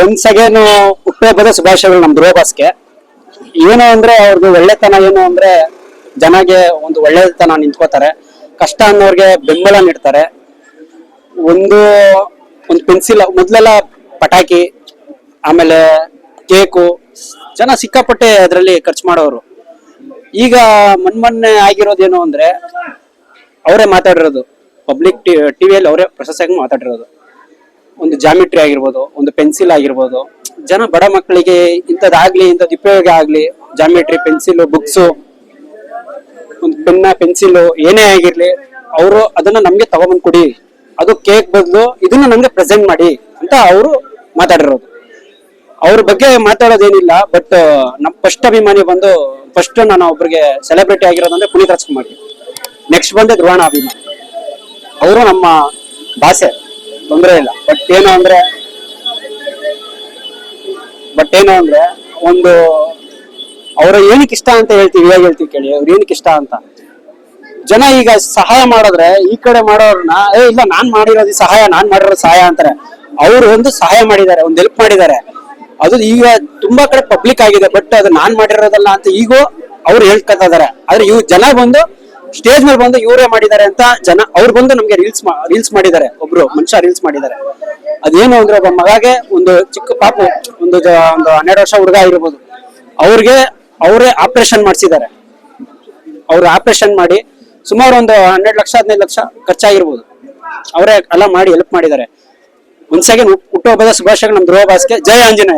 ಒಂದ್ ಅಗೇನ್ ಹುಟ್ಟುಹಬ್ಬದ ಶುಭಾಶಯಗಳು ನಮ್ ಧ್ರುವಬಾಸ್ಗೆ ಏನು ಅಂದ್ರೆ ಅವ್ರದ್ದು ಒಳ್ಳೆತನ ಏನು ಅಂದ್ರೆ ಜನಗೆ ಒಂದು ಒಳ್ಳೆತನ ನಿಂತ್ಕೋತಾರೆ. ಕಷ್ಟ ಅನ್ನೋರ್ಗೆ ಬೆಂಬಲ ನೀಡ್ತಾರೆ. ಒಂದು ಒಂದು ಪೆನ್ಸಿಲ್, ಮೊದ್ಲೆಲ್ಲ ಪಟಾಕಿ, ಆಮೇಲೆ ಕೇಕು, ಜನ ಸಿಕ್ಕಾಪಟ್ಟೆ ಅದರಲ್ಲಿ ಖರ್ಚು ಮಾಡೋರು. ಈಗ ಮೊನ್ನೆ ಆಗಿರೋದೇನು ಅಂದ್ರೆ ಅವರೇ ಮಾತಾಡಿರೋದು. ಪಬ್ಲಿಕ್ ಟಿವಿಯಲ್ಲಿ ಅವರೇ ಪ್ರಶಸ್ತಿಯಾಗಿ ಮಾತಾಡಿರೋದು. ಒಂದು ಜಾಮಿಟ್ರಿ ಆಗಿರ್ಬೋದು, ಒಂದು ಪೆನ್ಸಿಲ್ ಆಗಿರ್ಬೋದು. ಜನ ಬಡ ಮಕ್ಕಳಿಗೆ ಇಂಥದ್ದಾಗ್ಲಿ ಇಂಥದ್ದು ಉಪಯೋಗ ಆಗ್ಲಿ ಜಾಮಿಟ್ರಿ ಪೆನ್ಸಿಲ್ ಬುಕ್ಸು ಒಂದು ಪೆನ್ನ ಪೆನ್ಸಿಲ್ ಏನೇ ಆಗಿರ್ಲಿ, ಅವರು ಅದನ್ನ ನಮ್ಗೆ ತಗೊಂಬಂದ್ ಕೊಡಿ. ಅದು ಕೇಕ್ ಬದಲು ಇದನ್ನ ನಮ್ಗೆ ಪ್ರೆಸೆಂಟ್ ಮಾಡಿ ಅಂತ ಅವರು ಮಾತಾಡಿರೋದು. ಅವ್ರ ಬಗ್ಗೆ ಮಾತಾಡೋದೇನಿಲ್ಲ ಬಟ್ ನಮ್ ಫಸ್ಟ್ ಅಭಿಮಾನಿ ಬಂದು ಫಸ್ಟ್ ನಾನು ಒಬ್ರಿಗೆ ಸೆಲೆಬ್ರಿಟಿ ಆಗಿರೋದಂದ್ರೆ ಪುನೀತ್ ರಾಜ್ಕುಮಾರ್. ನೆಕ್ಸ್ಟ್ ಬಂದೆ ಧ್ರುವಣ ಅಭಿಮಾನಿ. ಅವರು ನಮ್ಮ ಭಾಷೆ ತೊಂದರೆ ಇಲ್ಲ. ಬಟ್ ಏನು ಅಂದ್ರೆ ಬಟ್ ಏನು ಅಂದ್ರೆ ಒಂದು ಅವರ ಏನಕ್ಕೆ ಇಷ್ಟ ಅಂತ ಹೇಳ್ತೀವಿ ಹೇಗೆ ಹೇಳ್ತೀವಿ ಕೇಳಿ, ಅವ್ರು ಏನಕ್ಕೆ ಇಷ್ಟ ಅಂತ. ಜನ ಈಗ ಸಹಾಯ ಮಾಡಿದ್ರೆ ಈ ಕಡೆ ಮಾಡೋರ್ನ, ಏ, ಇಲ್ಲ, ನಾನ್ ಮಾಡಿರೋದು ಸಹಾಯ, ನಾನ್ ಮಾಡಿರೋ ಸಹಾಯ ಅಂತಾರೆ. ಅವ್ರು ಒಂದು ಸಹಾಯ ಮಾಡಿದ್ದಾರೆ, ಒಂದು ಹೆಲ್ಪ್ ಮಾಡಿದ್ದಾರೆ. ಅದು ಈಗ ತುಂಬಾ ಕಡೆ ಪಬ್ಲಿಕ್ ಆಗಿದೆ ಬಟ್ ಅದು ನಾನ್ ಮಾಡಿರೋದಲ್ಲ ಅಂತ ಈಗೂ ಅವ್ರು ಹೇಳ್ಕೊತಾ ಇದಾರೆ ಆದ್ರೆ ಇವ್ ಜನ ಬಂದು ಸ್ಟೇಜ್ ಮೇಲೆ ಬಂದು ಇವರೇ ಮಾಡಿದ್ದಾರೆ ಅಂತ ಜನ, ಅವ್ರು ಬಂದು ನಮ್ಗೆ ರೀಲ್ಸ್ ರೀಲ್ಸ್ ಮಾಡಿದ್ದಾರೆ. ಒಬ್ರು ಮನುಷ್ಯ ರೀಲ್ಸ್ ಮಾಡಿದ್ದಾರೆ. ಅದೇನು ಅಂದ್ರೆ ಒಬ್ಬ ಮಗಗೆ ಒಂದು ಚಿಕ್ಕ ಪಾಪು, ಒಂದು ಒಂದು ಹನ್ನೆರಡು ವರ್ಷ ಹುಡುಗ ಇರ್ಬೋದು ಅವ್ರಿಗೆ, ಅವರೇ ಆಪರೇಷನ್ ಮಾಡಿಸಿದ್ದಾರೆ. ಅವ್ರು ಆಪರೇಷನ್ ಮಾಡಿ ಸುಮಾರು ಒಂದು ಹನ್ನೆರಡು ಲಕ್ಷ, ಹದಿನೈದು ಲಕ್ಷ ಖರ್ಚಾಗಿರ್ಬೋದು. ಅವರೇ ಎಲ್ಲ ಮಾಡಿ ಹೆಲ್ಪ್ ಮಾಡಿದ್ದಾರೆ. ಸೆಕೆಂಡ್ ಹುಟ್ಟುಹಬ್ಬದ ಶುಭಾಶಯಗಳು ನಮ್ಮ ಧ್ರುವ ಭಾಸ್ಗೆ ಜಯ ಆಂಜನೇಯ.